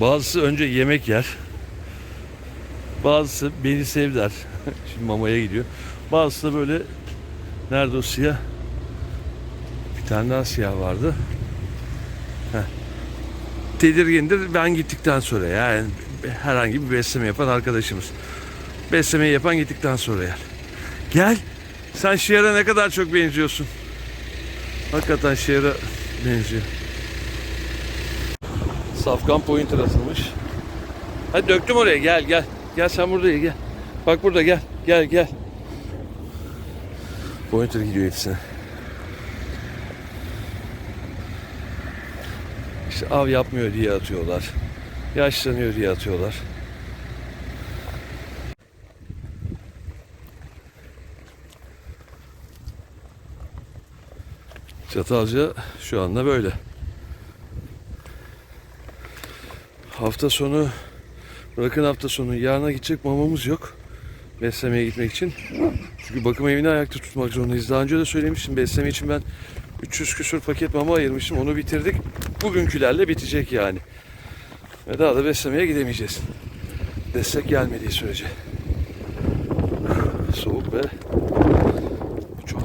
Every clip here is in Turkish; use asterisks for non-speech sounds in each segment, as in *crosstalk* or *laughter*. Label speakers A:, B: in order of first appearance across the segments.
A: Bazısı önce yemek yer. Bazısı beni sev. *laughs* Şimdi mamaya gidiyor. Bazısı da böyle nerede o siyah? Bir tane daha siyah vardı. Heh. Tedirgindir ben gittikten sonra yani herhangi bir besleme yapan arkadaşımız. Beslemeyi yapan gittikten sonra yer. Gel. Sen Şiar'a ne kadar çok benziyorsun. Hakikaten Şiar'a benziyor. Safkan pointer asılmış. Hadi döktüm oraya gel gel. Gel sen buraya gel. Bak burada gel. Gel gel. Pointer gidiyor hepsine. İşte av yapmıyor diye atıyorlar. Yaşlanıyor diye atıyorlar. Çatalca şu anda böyle. Hafta sonu bırakın hafta sonu yarına gidecek mamamız yok. Beslemeye gitmek için. Çünkü bakım evini ayakta tutmak zorundayız. Daha önce de söylemiştim besleme için ben 300 küsur paket mama ayırmıştım. Onu bitirdik. Bugünkülerle bitecek yani. Ve daha da beslemeye gidemeyeceğiz. Destek gelmediği sürece. Soğuk ve çok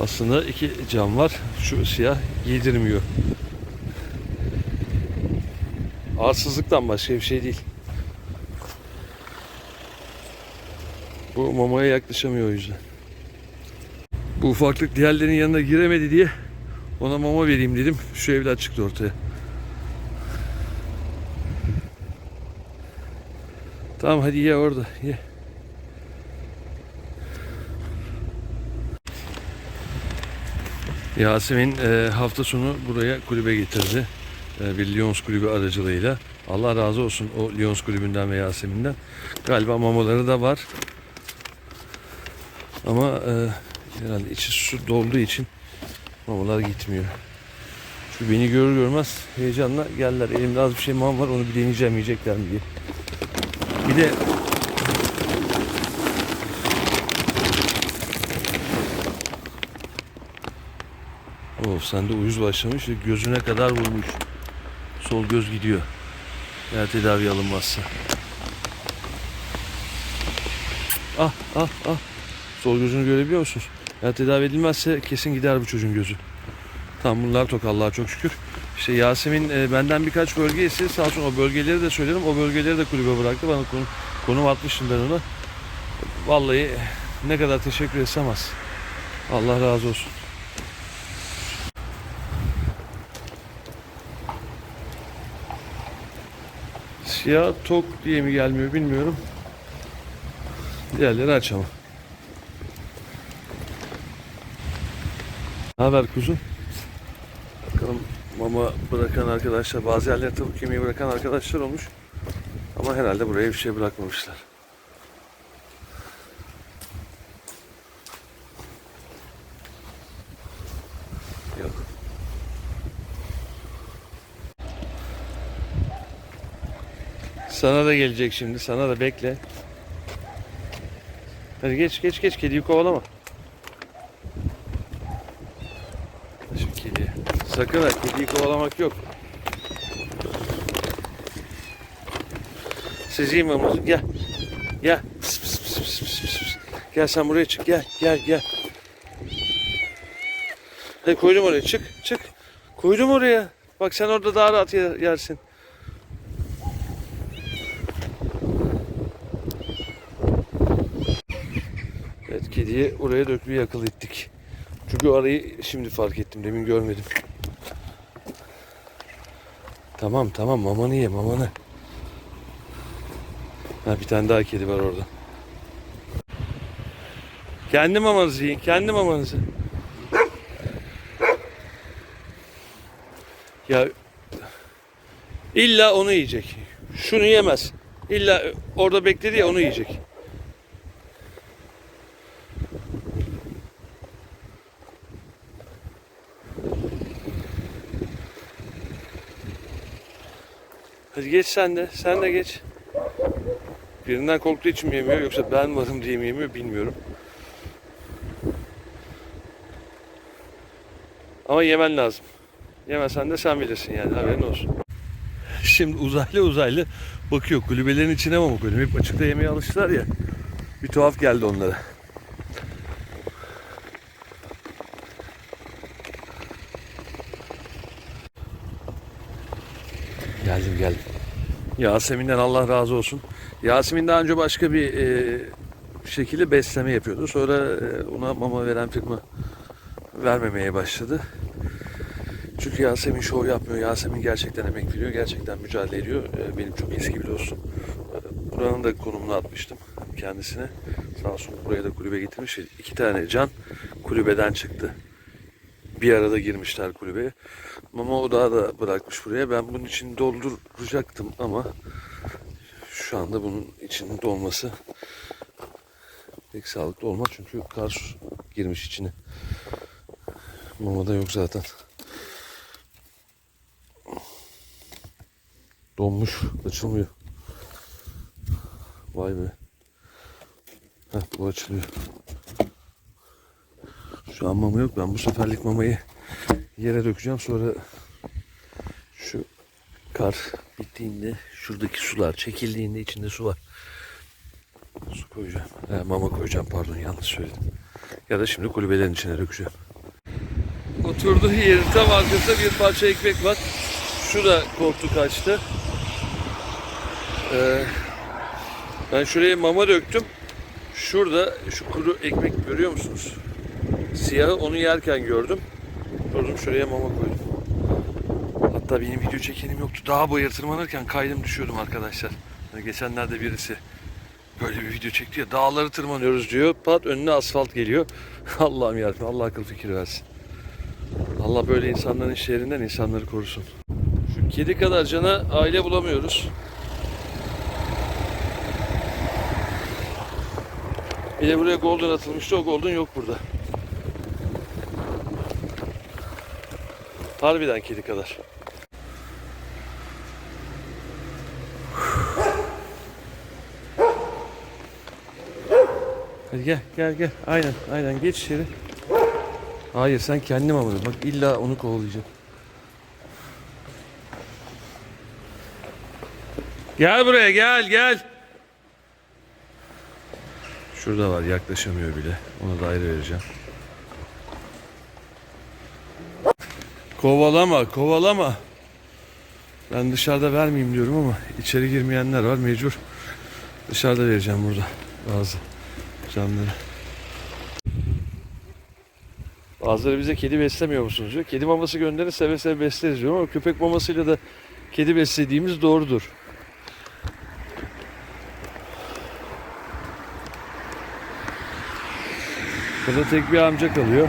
A: Aslında iki cam var. Şu siyah giydirmiyor. Arsızlıktan başka bir şey değil. Bu mamaya yaklaşamıyor o yüzden. Bu ufaklık diğerlerinin yanına giremedi diye ona mama vereyim dedim. Şu evlat çıktı ortaya. Tamam hadi ye orada ye. Yasemin e, hafta sonu buraya kulübe getirdi. E, bir Lyons kulübü aracılığıyla. Allah razı olsun o Lyons kulübünden ve Yasemin'den. Galiba mamaları da var. Ama e, herhalde içi su dolduğu için mamalar gitmiyor. Çünkü beni görür görmez heyecanla geldiler. Elimde az bir şey mam var onu bir deneyeceğim yiyecekler mi diye. Bir de Of sende uyuz başlamış gözüne kadar vurmuş. Sol göz gidiyor. Eğer tedavi alınmazsa. Ah ah ah. Sol gözünü görebiliyor musunuz? Eğer tedavi edilmezse kesin gider bu çocuğun gözü. Tam bunlar tok Allah'a çok şükür. İşte Yasemin e, benden birkaç bölge istedi. Sağ olsun o bölgeleri de söyledim. O bölgeleri de kulübe bıraktı. Bana konu, konum atmıştım ben ona. Vallahi ne kadar teşekkür etsem az. Allah razı olsun. Siyah tok diye mi gelmiyor bilmiyorum. Diğerleri aç ama. Ne haber kuzum? Bakalım mama bırakan arkadaşlar, bazı yerlere tavuk yemeği bırakan arkadaşlar olmuş. Ama herhalde buraya bir şey bırakmamışlar. Yok. Sana da gelecek şimdi. Sana da bekle. Hadi geç geç geç. Kediyi kovalama. Şu kediyi. Sakın ha kediyi kovalamak yok. Siz yiyin mamuzu. Gel. Gel. Pıs, pıs, pıs, pıs, pıs, pıs. Gel sen buraya çık. Gel gel gel. Hadi koydum oraya. Çık çık. Koydum oraya. Bak sen orada daha rahat yer- yersin. Evet kediyi oraya dökmeyi akıl ettik. Çünkü arayı şimdi fark ettim. Demin görmedim. Tamam tamam mamanı ye mamanı. Ha, bir tane daha kedi var orada. Kendi mamanızı yiyin. Kendi mamanızı. Ya illa onu yiyecek. Şunu yemez. İlla orada bekledi ya onu yiyecek. Hadi geç sen de. Sen de geç. Birinden korktuğu için mi yemiyor yoksa ben varım diye mi yemiyor bilmiyorum. Ama yemen lazım. Yemesen de sen bilirsin yani haberin olsun. Şimdi uzaylı uzaylı bakıyor kulübelerin içine mama koydum. Hep açıkta yemeye alıştılar ya. Bir tuhaf geldi onlara. Geldim geldim. Yasemin'den Allah razı olsun. Yasemin daha önce başka bir e, şekilde besleme yapıyordu. Sonra e, ona mama veren firma vermemeye başladı. Çünkü Yasemin şov yapmıyor. Yasemin gerçekten emek veriyor. Gerçekten mücadele ediyor. E, benim çok eski bir dostum. E, buranın da konumunu atmıştım kendisine. Sağ olsun buraya da kulübe getirmiş. İki tane can kulübeden çıktı. Bir arada girmişler kulübeye. Mama odağı da bırakmış buraya. Ben bunun için dolduracaktım ama şu anda bunun içinin dolması pek sağlıklı olmaz. Çünkü kar girmiş içine. Mama da yok zaten. Donmuş. Açılmıyor. Vay be. Heh, bu açılıyor. Şu an mama yok. Ben bu seferlik mamayı yere dökeceğim. Sonra şu kar bittiğinde şuradaki sular çekildiğinde içinde su var. Su koyacağım. He, mama koyacağım pardon yanlış söyledim. Ya da şimdi kulübelerin içine dökeceğim. Oturduğu yerin tam arkasında bir parça ekmek var. Şu da korktu kaçtı. Ee, ben şuraya mama döktüm. Şurada şu kuru ekmek görüyor musunuz? Siyahı onu yerken gördüm. Durdum şuraya mama koydum. Hatta benim video çekenim yoktu. Daha bayır tırmanırken kaydım düşüyordum arkadaşlar. Hani geçenlerde birisi böyle bir video çekti ya dağları tırmanıyoruz diyor. Pat önüne asfalt geliyor. *laughs* Allah'ım yarabbim Allah akıl fikir versin. Allah böyle insanların şehrinden insanları korusun. Şu kedi kadar cana aile bulamıyoruz. Bir de buraya golden atılmıştı. O golden yok burada. Harbiden kedi kadar. Hadi gel gel gel. Aynen aynen geç içeri. Hayır sen kendim ama bak illa onu kovalayacağım. Gel buraya gel gel. Şurada var yaklaşamıyor bile. Ona da ayrı vereceğim. Kovalama kovalama. Ben dışarıda vermeyeyim diyorum ama içeri girmeyenler var mecbur. Dışarıda vereceğim burada bazı canları. Bazıları bize kedi beslemiyor musunuz diyor. Kedi maması gönderin seve seve besleriz diyor ama köpek mamasıyla da kedi beslediğimiz doğrudur. Burada tek bir amca kalıyor.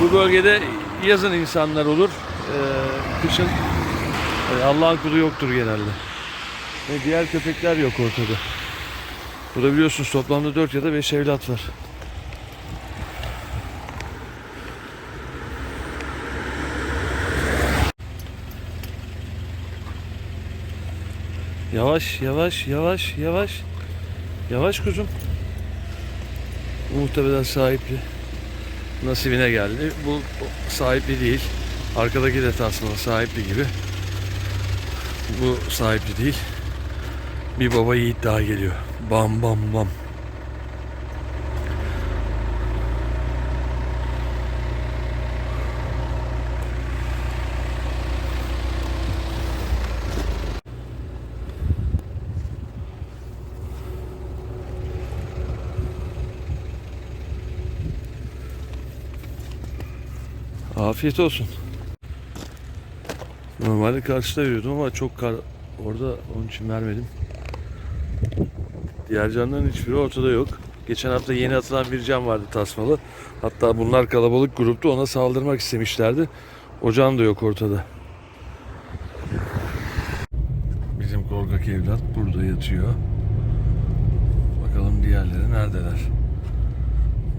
A: Bu bölgede yazın insanlar olur. Ee, kışın e, Allah'ın kulu yoktur genelde. Ve diğer köpekler yok ortada. Burada biliyorsunuz toplamda 4 ya da 5 evlat var. Yavaş yavaş yavaş yavaş. Yavaş kuzum. Muhtemelen sahipli. Nasibine geldi. Bu sahipli değil. Arkadaki de tasmalı sahipli gibi. Bu sahipli değil. Bir baba yiğit daha geliyor. Bam bam bam. Afiyet olsun. Normalde karşıda veriyordum ama çok kar orada onun için vermedim. Diğer canların hiçbiri ortada yok. Geçen hafta yeni atılan bir can vardı tasmalı. Hatta bunlar kalabalık gruptu ona saldırmak istemişlerdi. O can da yok ortada. Bizim korkak evlat burada yatıyor. Bakalım diğerleri neredeler.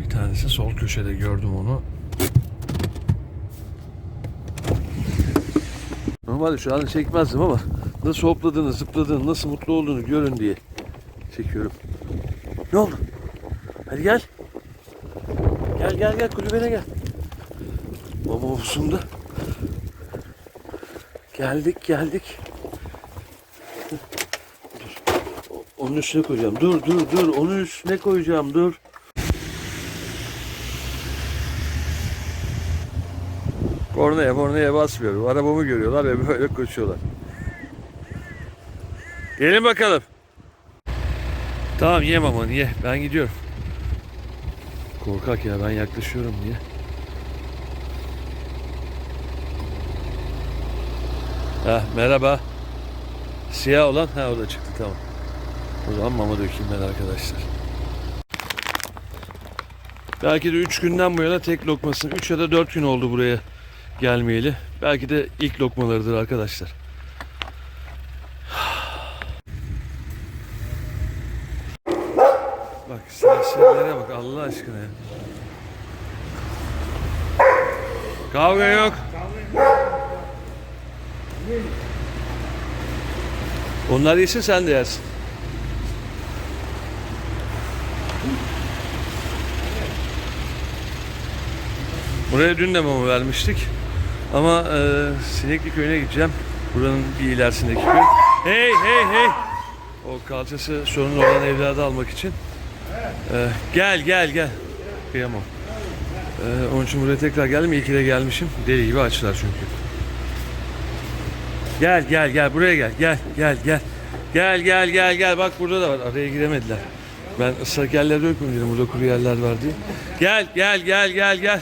A: Bir tanesi sol köşede gördüm onu. Normalde şu an çekmezdim ama nasıl hopladığını, zıpladığını, nasıl mutlu olduğunu görün diye çekiyorum. Ne oldu? Hadi gel. Gel gel gel kulübene gel. Baba ofisinde Geldik geldik. Onun üstüne koyacağım. Dur dur dur. Onun üstüne koyacağım. Dur. Kornaya kornaya basmıyorum. Arabamı görüyorlar ve böyle koşuyorlar. Gelin bakalım. Tamam yem aman ye. Ben gidiyorum. Korkak ya ben yaklaşıyorum diye. Heh, merhaba. Siyah olan ha o da çıktı tamam. O zaman mama dökeyim ben arkadaşlar. Belki de 3 günden bu yana tek lokmasını 3 ya da 4 gün oldu buraya gelmeyeli. Belki de ilk lokmalarıdır arkadaşlar. Bak serserilere bak Allah aşkına ya. Kavga yok. Onlar yesin sen de yersin. Buraya dün de mama vermiştik. Ama e, Sinekli köyüne gideceğim. Buranın bir ilerisindeki köy. Hey hey hey. O kalçası sorunlu olan evladı almak için. E, gel gel gel. Kıyamam. E, onun için buraya tekrar geldim. İyi ki de gelmişim. Deli gibi açlar çünkü. Gel gel gel buraya gel. Gel gel gel. Gel gel gel gel. Bak burada da var. Araya giremediler. Ben ıslak yerlerde dedim. Burada kuru yerler var diye. Gel gel gel gel gel.